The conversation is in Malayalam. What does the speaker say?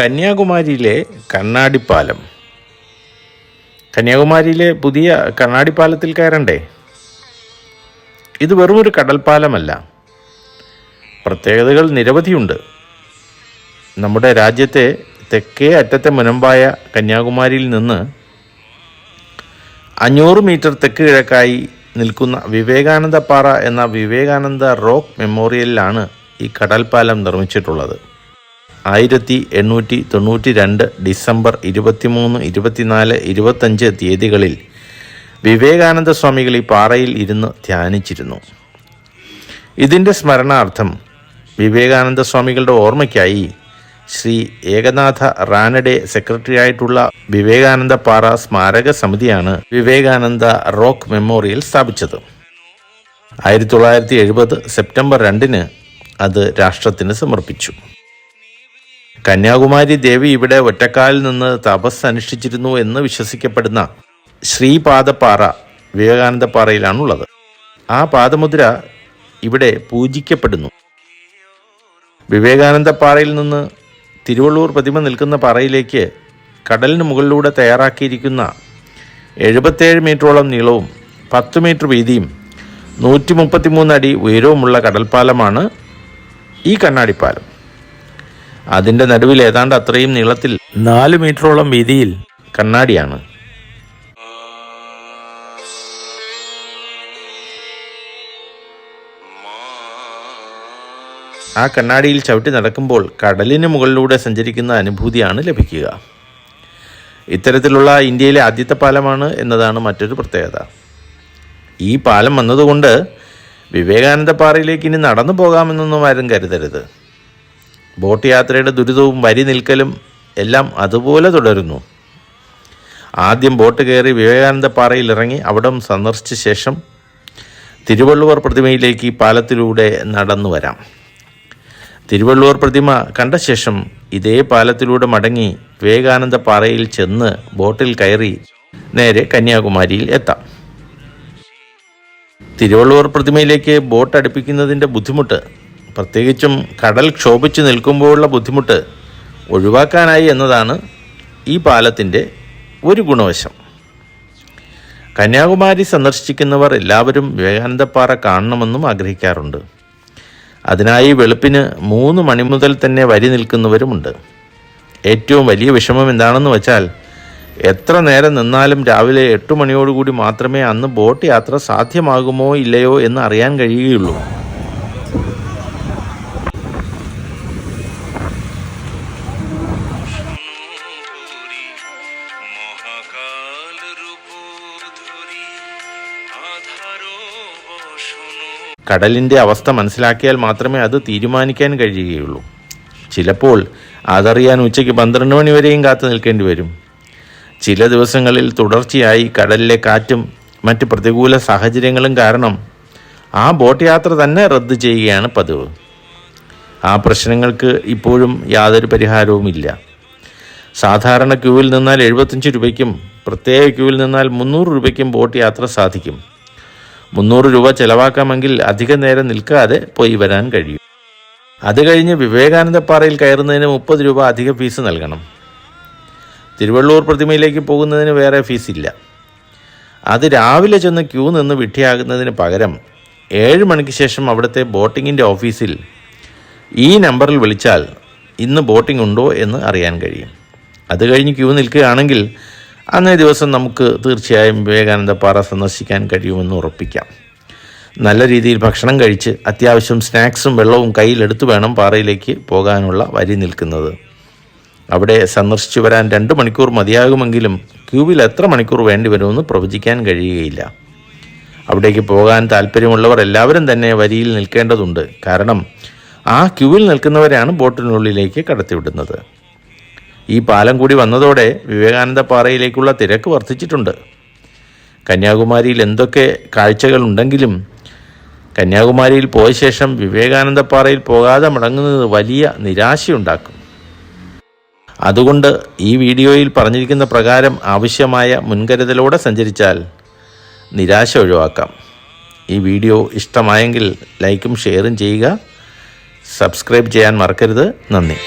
കന്യാകുമാരിയിലെ കണ്ണാടിപ്പാലം. കന്യാകുമാരിയിലെ പുതിയ കണ്ണാടിപ്പാലത്തിൽ കയറണ്ടേ? ഇത് വെറും ഒരു കടൽപ്പാലമല്ല. പ്രത്യേകതകൾ നിരവധിയുണ്ട്. നമ്മുടെ രാജ്യത്തെ തെക്കേ അറ്റത്തെ മുനമ്പായ കന്യാകുമാരിയിൽ നിന്ന് അഞ്ഞൂറ് മീറ്റർ തെക്ക് കിഴക്കായി നിൽക്കുന്ന വിവേകാനന്ദ പാറ എന്ന വിവേകാനന്ദ റോക്ക് മെമ്മോറിയലിലാണ് ഈ കടൽപ്പാലം നിർമ്മിച്ചിട്ടുള്ളത്. ആയിരത്തി എണ്ണൂറ്റി തൊണ്ണൂറ്റി രണ്ട് ഡിസംബർ ഇരുപത്തിമൂന്ന് ഇരുപത്തിനാല് ഇരുപത്തഞ്ച് തീയതികളിൽ വിവേകാനന്ദ സ്വാമികൾ ഈ പാറയിൽ ഇരുന്ന് ധ്യാനിച്ചിരുന്നു. ഇതിന്റെ സ്മരണാർത്ഥം വിവേകാനന്ദ സ്വാമികളുടെ ഓർമ്മയ്ക്കായി ശ്രീ ഏകനാഥ റാനഡെ സെക്രട്ടറി ആയിട്ടുള്ള വിവേകാനന്ദ പാറ സ്മാരക സമിതിയാണ് വിവേകാനന്ദ റോക്ക് മെമ്മോറിയൽ സ്ഥാപിച്ചത്. ആയിരത്തി തൊള്ളായിരത്തി എഴുപത് സെപ്റ്റംബർ രണ്ടിന് അത് രാഷ്ട്രത്തിന് സമർപ്പിച്ചു. കന്യാകുമാരി ദേവി ഇവിടെ ഒറ്റക്കാലിൽ നിന്ന് തപസ് അനുഷ്ഠിച്ചിരുന്നു എന്ന് വിശ്വസിക്കപ്പെടുന്ന ശ്രീപാദപ്പാറ വിവേകാനന്ദപ്പാറയിലാണുള്ളത് ആ പാദമുദ്ര ഇവിടെ പൂജിക്കപ്പെടുന്നു. വിവേകാനന്ദപ്പാറയിൽ നിന്ന് തിരുവള്ളൂർ പ്രതിമ നിൽക്കുന്ന പാറയിലേക്ക് കടലിന് മുകളിലൂടെ തയ്യാറാക്കിയിരിക്കുന്ന എഴുപത്തേഴ് മീറ്ററോളം നീളവും പത്ത് മീറ്റർ വീതിയും നൂറ്റി മുപ്പത്തിമൂന്ന് അടി ഉയരവുമുള്ള കടൽപ്പാലമാണ് ഈ കണ്ണാടിപ്പാലം. അതിന്റെ നടുവിൽ ഏതാണ്ട് അത്രയും നീളത്തിൽ നാല് മീറ്ററോളം വീതിയിൽ കണ്ണാടിയാണ്. ആ കണ്ണാടിയിൽ ചവിട്ടി നടക്കുമ്പോൾ കടലിന് മുകളിലൂടെ സഞ്ചരിക്കുന്ന അനുഭൂതിയാണ് ലഭിക്കുക. ഇത്തരത്തിലുള്ള ഇന്ത്യയിലെ ആദ്യത്തെ പാലമാണ് എന്നതാണ് മറ്റൊരു പ്രത്യേകത. ഈ പാലം വന്നതുകൊണ്ട് വിവേകാനന്ദ പാറയിലേക്ക് ഇനി നടന്നു പോകാമെന്നൊന്നും ആരും കരുതരുത്. ബോട്ട് യാത്രയുടെ ദുരിതവും വരി നിൽക്കലും എല്ലാം അതുപോലെ തുടരുന്നു. ആദ്യം ബോട്ട് കയറി വിവേകാനന്ദ പാറയിൽ ഇറങ്ങി അവിടം സന്ദർശിച്ച ശേഷം തിരുവള്ളുവർ പ്രതിമയിലേക്ക് പാലത്തിലൂടെ നടന്നു വരാം. തിരുവള്ളുവർ പ്രതിമ കണ്ട ശേഷം ഇതേ പാലത്തിലൂടെ മടങ്ങി വിവേകാനന്ദ പാറയിൽ ചെന്ന് ബോട്ടിൽ കയറി നേരെ കന്യാകുമാരിയിൽ എത്താം. തിരുവള്ളുവർ പ്രതിമയിലേക്ക് ബോട്ട് അടുപ്പിക്കുന്നതിന്റെ ബുദ്ധിമുട്ട് പ്രത്യേകിച്ചും കടൽ ക്ഷോഭിച്ചു നിൽക്കുമ്പോഴുള്ള ബുദ്ധിമുട്ട് ഒഴിവാക്കാനായി എന്നതാണ് ഈ പാലത്തിന്റെ ഒരു ഗുണവശം. കന്യാകുമാരി സന്ദർശിക്കുന്നവർ എല്ലാവരും വിവേകാനന്ദപ്പാറ കാണണമെന്നും ആഗ്രഹിക്കാറുണ്ട്. അതിനായി വെളുപ്പിന് മൂന്ന് മണി മുതൽ തന്നെ വരി നിൽക്കുന്നവരുമുണ്ട്. ഏറ്റവും വലിയ വിഷമം എന്താണെന്ന് വെച്ചാൽ എത്ര നേരം നിന്നാലും രാവിലെ എട്ട് മണിയോടുകൂടി മാത്രമേ അന്ന് ബോട്ട് യാത്ര സാധ്യമാകുമോ ഇല്ലയോ എന്ന് അറിയാൻ കഴിയുകയുള്ളൂ. കടലിന്റെ അവസ്ഥ മനസ്സിലാക്കിയാൽ മാത്രമേ അത് തീരുമാനിക്കാൻ കഴിയുകയുള്ളൂ. ചിലപ്പോൾ അതറിയാൻ ഉച്ചയ്ക്ക് പന്ത്രണ്ട് മണി വരെയും കാത്തു നിൽക്കേണ്ടി വരും. ചില ദിവസങ്ങളിൽ തുടർച്ചയായി കടലിലെ കാറ്റും മറ്റ് പ്രതികൂല സാഹചര്യങ്ങളും കാരണം ആ ബോട്ട് യാത്ര തന്നെ റദ്ദ് ചെയ്യുകയാണ് പതിവ്. ആ പ്രശ്നങ്ങൾക്ക് ഇപ്പോഴും യാതൊരു പരിഹാരവുമില്ല. സാധാരണ ക്യൂവിൽ നിന്നാൽ എഴുപത്തഞ്ച് രൂപയ്ക്കും പ്രത്യേക ക്യൂവിൽ നിന്നാൽ മുന്നൂറ് രൂപയ്ക്കും ബോട്ട് യാത്ര സാധിക്കും. മുന്നൂറ് രൂപ ചെലവാക്കാമെങ്കിൽ അധിക നേരം നിൽക്കാതെ പോയി വരാൻ കഴിയും. അത് കഴിഞ്ഞ് വിവേകാനന്ദപ്പാറയിൽ കയറുന്നതിന് മുപ്പത് രൂപ അധിക ഫീസ് നൽകണം. തിരുവള്ളൂർ പ്രതിമയിലേക്ക് പോകുന്നതിന് വേറെ ഫീസില്ല. അത് രാവിലെ ചെന്ന് ക്യൂ നിന്ന് വിട്ടിയാകുന്നതിന് പകരം ഏഴ് മണിക്ക് ശേഷം അവിടുത്തെ ബോട്ടിങ്ങിന്റെ ഓഫീസിൽ ഈ നമ്പറിൽ വിളിച്ചാൽ ഇന്ന് ബോട്ടിംഗ് ഉണ്ടോ എന്ന് അറിയാൻ കഴിയും. അത് കഴിഞ്ഞ് ക്യൂ നിൽക്കുകയാണെങ്കിൽ അന്നേ ദിവസം നമുക്ക് തീർച്ചയായും വിവേകാനന്ദ പാറ സന്ദർശിക്കാൻ കഴിയുമെന്ന് ഉറപ്പിക്കാം. നല്ല രീതിയിൽ ഭക്ഷണം കഴിച്ച് അത്യാവശ്യം സ്നാക്സും വെള്ളവും കയ്യിലെടുത്ത് വേണം പാറയിലേക്ക് പോകാനുള്ള വരി നിൽക്കുന്നത്. അവിടെ സന്ദർശിച്ചു വരാൻ രണ്ട് മണിക്കൂർ മതിയാകുമെങ്കിലും ക്യൂവിൽ എത്ര മണിക്കൂർ വേണ്ടി വരുമെന്ന് പ്രവചിക്കാൻ കഴിയുകയില്ല. അവിടേക്ക് പോകാൻ താല്പര്യമുള്ളവർ എല്ലാവരും തന്നെ വരിയിൽ നിൽക്കേണ്ടതുണ്ട്. കാരണം ആ ക്യൂവിൽ നിൽക്കുന്നവരാണ് ബോട്ടിനുള്ളിലേക്ക് കടത്തിവിടുന്നത്. ഈ പാലം കൂടി വന്നതോടെ വിവേകാനന്ദ പാറയിലേക്കുള്ള തിരക്ക് വർദ്ധിച്ചിട്ടുണ്ട്. കന്യാകുമാരിയിൽ എന്തൊക്കെ കാഴ്ചകളുണ്ടെങ്കിലും കന്യാകുമാരിയിൽ പോയ ശേഷം വിവേകാനന്ദ പാറയിൽ പോകാതെ മടങ്ങുന്നത് വലിയ നിരാശയുണ്ടാക്കും. അതുകൊണ്ട് ഈ വീഡിയോയിൽ പറഞ്ഞിരിക്കുന്ന പ്രകാരം ആവശ്യമായ മുൻകരുതലോടെ സഞ്ചരിച്ചാൽ നിരാശ ഒഴിവാക്കാം. ഈ വീഡിയോ ഇഷ്ടമായെങ്കിൽ ലൈക്കും ഷെയറും ചെയ്യുക. സബ്സ്ക്രൈബ് ചെയ്യാൻ മറക്കരുത്. നന്ദി.